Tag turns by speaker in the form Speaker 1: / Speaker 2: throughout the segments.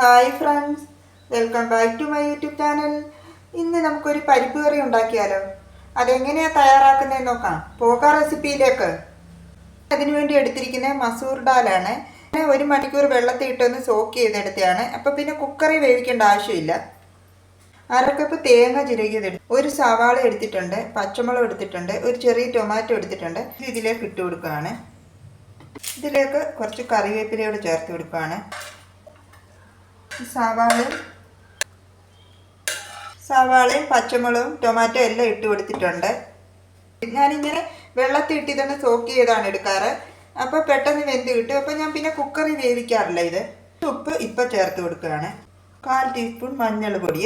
Speaker 1: Hi friends welcome back to my YouTube channel ഇന്ന് നമുക്കൊരു പരിപ്പ് കറി ഉണ്ടാക്കിയാലോ? അതെങ്ങനെയാണ് തയ്യാറാക്കുന്നതെന്ന് നോക്കാം. പോക റെസിപ്പിയിലേക്ക്. അതിനുവേണ്ടി എടുത്തിരിക്കുന്ന മസൂർ ഡാലാണ്. ഒരു മണിക്കൂർ വെള്ളത്തിൽ ഇട്ടൊന്ന് സോക്ക് ചെയ്തെടുത്തതാണ്. അപ്പോൾ പിന്നെ കുക്കറി വേവിക്കേണ്ട ആവശ്യമില്ല. അരക്കപ്പ് തേങ്ങ ചിരകിയതെടുത്ത് ഒരു സവാള എടുത്തിട്ടുണ്ട് പച്ചമുളക് എടുത്തിട്ടുണ്ട് ഒരു ചെറിയ ടൊമാറ്റോ എടുത്തിട്ടുണ്ട്. ഇത് ഇതിലേക്ക് ഇട്ട് കൊടുക്കുകയാണ്. ഇതിലേക്ക് കുറച്ച് കറിവേപ്പിലയോട് ചേർത്ത് കൊടുക്കുകയാണ്. സവാളയും സവാളയും പച്ചമുളകും ടൊമാറ്റോ എല്ലാം ഇട്ട് കൊടുത്തിട്ടുണ്ട്. ഞാനിങ്ങനെ വെള്ളത്തിൽ ഇട്ട് ഇതൊന്ന് സോക്ക് ചെയ്താണ് എടുക്കാറ്. അപ്പോൾ പെട്ടെന്ന് വെന്ത് കിട്ടും. അപ്പോൾ ഞാൻ പിന്നെ കുക്കറിൽ വേവിക്കാറില്ല ഇത്. ഉപ്പ് ഇപ്പോൾ ചേർത്ത് കൊടുക്കുകയാണ്. കാൽ ടീസ്പൂൺ മഞ്ഞൾ പൊടി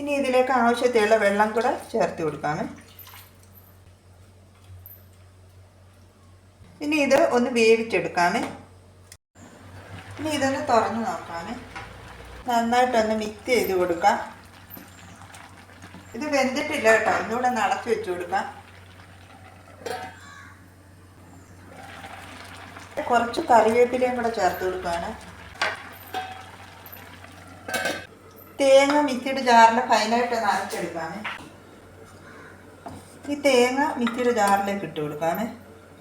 Speaker 1: ഇനി ഇതിലേക്ക് ആവശ്യത്തിലുള്ള വെള്ളം കൂടെ ചേർത്ത് കൊടുക്കാണ്. ഇനി ഇത് ഒന്ന് വേവിച്ചെടുക്കാമേ ഇനി ഇതൊന്ന് തുറന്നു നോക്കാമേ നന്നായിട്ടൊന്ന് മിക്സ് ചെയ്ത് കൊടുക്കാം. ഇത് വെന്തിട്ടില്ല കേട്ടോ. ഒന്നുകൂടെ നടത്തി വെച്ച് കൊടുക്കാം. കുറച്ച് കറിവേപ്പിലയും കൂടെ ചേർത്ത് കൊടുക്കുകയാണ് തേങ്ങ മിക്സിയുടെ ജാറിൽ ഫൈനായിട്ട് ഒന്ന് അരച്ചെടുക്കാമേ. ഈ തേങ്ങ മിക്സിയുടെ ജാറിലേക്ക് ഇട്ട് കൊടുക്കാമേ.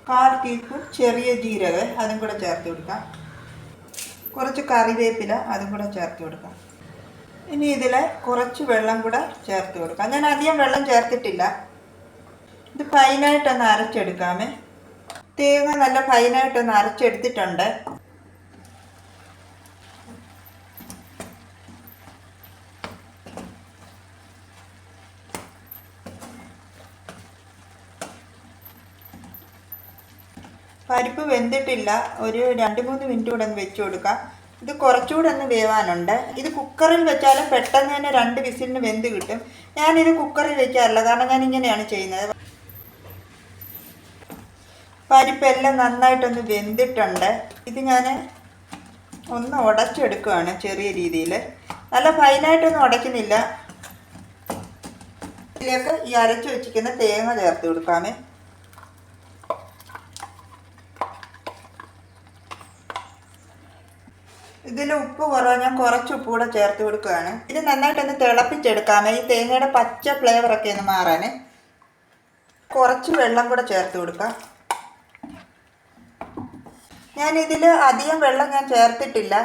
Speaker 1: കാൽ ടീസ്പൂൺ ചെറിയ ജീരകം അതും കൂടെ ചേർത്ത് കൊടുക്കാം. കുറച്ച് കറിവേപ്പില അതും കൂടെ ചേർത്ത് കൊടുക്കാം. ഇനി ഇതിൽ കുറച്ച് വെള്ളം കൂടെ ചേർത്ത് കൊടുക്കാം. ഞാൻ അധികം വെള്ളം ചേർത്തിട്ടില്ല. ഇത് ഫൈനായിട്ടൊന്ന് അരച്ചെടുക്കാമേ. തേങ്ങ നല്ല ഫൈനായിട്ടൊന്ന് അരച്ചെടുത്തിട്ടുണ്ട്. പരിപ്പ് വെന്തിട്ടില്ല. ഒരു രണ്ട് മൂന്ന് മിനിറ്റ് കൂടെ ഒന്ന് വെച്ച് കൊടുക്കാം. ഇത് കുറച്ചുകൂടെ ഒന്ന് വേവാനുണ്ട്. ഇത് കുക്കറിൽ വെച്ചാലും പെട്ടെന്ന് തന്നെ രണ്ട് വിസിലിന് വെന്ത് കിട്ടും. ഞാനിത് കുക്കറിൽ വെക്കാറില്ല. കാരണം ഞാൻ ഇങ്ങനെയാണ് ചെയ്യുന്നത്. പരിപ്പെല്ലാം നന്നായിട്ടൊന്ന് വെന്തിട്ടുണ്ട്. ഇത് ഞാൻ ഒന്ന് ഉടച്ചെടുക്കുകയാണ് ചെറിയ രീതിയിൽ നല്ല ഫൈനായിട്ടൊന്നും ഉടയ്ക്കുന്നില്ല. ഇതിലേക്ക് ഈ അരച്ചു വെച്ചിരിക്കുന്ന തേങ്ങ ചേർത്ത് കൊടുക്കാമേ. ഇതിൽ ഉപ്പ് കുറവ് ഞാൻ കുറച്ച് ഉപ്പ് കൂടെ ചേർത്ത് കൊടുക്കുകയാണ്. ഇത് നന്നായിട്ടൊന്ന് തിളപ്പിച്ചെടുക്കാമേ. ഈ തേങ്ങയുടെ പച്ച ഫ്ലേവറൊക്കെ ഒന്ന് മാറാൻ കുറച്ച് വെള്ളം കൂടെ ചേർത്ത് കൊടുക്കാം. ഞാൻ ഇതിൽ അധികം വെള്ളം ഞാൻ ചേർത്തിട്ടില്ല.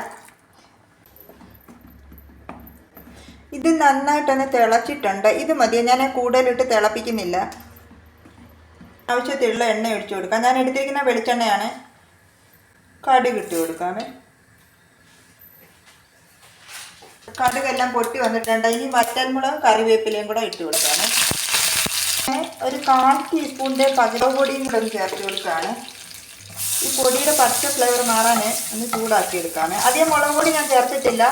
Speaker 1: ഇത് നന്നായിട്ടൊന്ന് തിളച്ചിട്ടുണ്ട്. ഇത് മതി ഞാൻ കൂടുതലിട്ട് തിളപ്പിക്കുന്നില്ല. ആവശ്യത്തിലുള്ള എണ്ണ ഒഴിച്ചു കൊടുക്കാം. ഞാൻ എടുത്തിരിക്കുന്ന വെളിച്ചെണ്ണയാണ് കടി കിട്ടി കൊടുക്കാമേ. കടുകെല്ലാം പൊട്ടി വന്നിട്ടുണ്ട്. ഇനി വറ്റൽമുളകും കറിവേപ്പിലയും കൂടെ ഇട്ട് കൊടുക്കാണ്. ഒരു കാൽ ടീസ്പൂണിന്റെ പകരം പൊടിയും കൂടെ ഒന്ന് ചേർത്ത് കൊടുക്കുകയാണ്. ഈ പൊടിയുടെ പച്ച ഫ്ലേവർ മാറാൻ ഒന്ന് ചൂടാക്കി എടുക്കാണ്. അധികം മുളക് പൊടി ഞാൻ ചേർത്തിട്ടില്ല.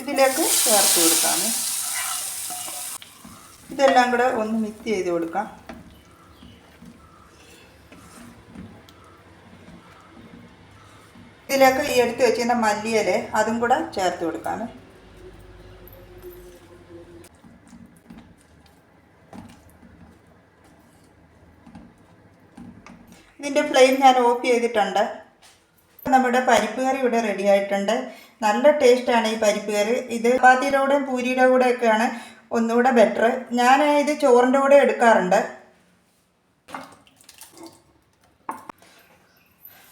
Speaker 1: ഇതിലേക്ക് ചേർത്ത് കൊടുക്കാണ്. ഇതെല്ലാം കൂടെ ഒന്ന് മിക്സ് ചെയ്ത് കൊടുക്കാം. ഇതിലേക്ക് ഈ എടുത്ത് വെച്ചിരുന്ന മല്ലിയില അതും കൂടെ ചേർത്ത് കൊടുക്കാണ്. ഇതിന്റെ ഫ്ലെയിം ഞാൻ ഓഫ് ചെയ്തിട്ടുണ്ട്. നമ്മുടെ പരിപ്പ് കറി ഇവിടെ റെഡി ആയിട്ടുണ്ട്. നല്ല ടേസ്റ്റാണ് ഈ പരിപ്പ് കറി. ഇത് ചപ്പാത്തിയുടെ കൂടെയും പൂരിയുടെ കൂടെയൊക്കെയാണ് ഒന്നുകൂടെ ബെറ്റർ ഞാൻ ഇത് ചോറിന്റെ കൂടെ എടുക്കാറുണ്ട്.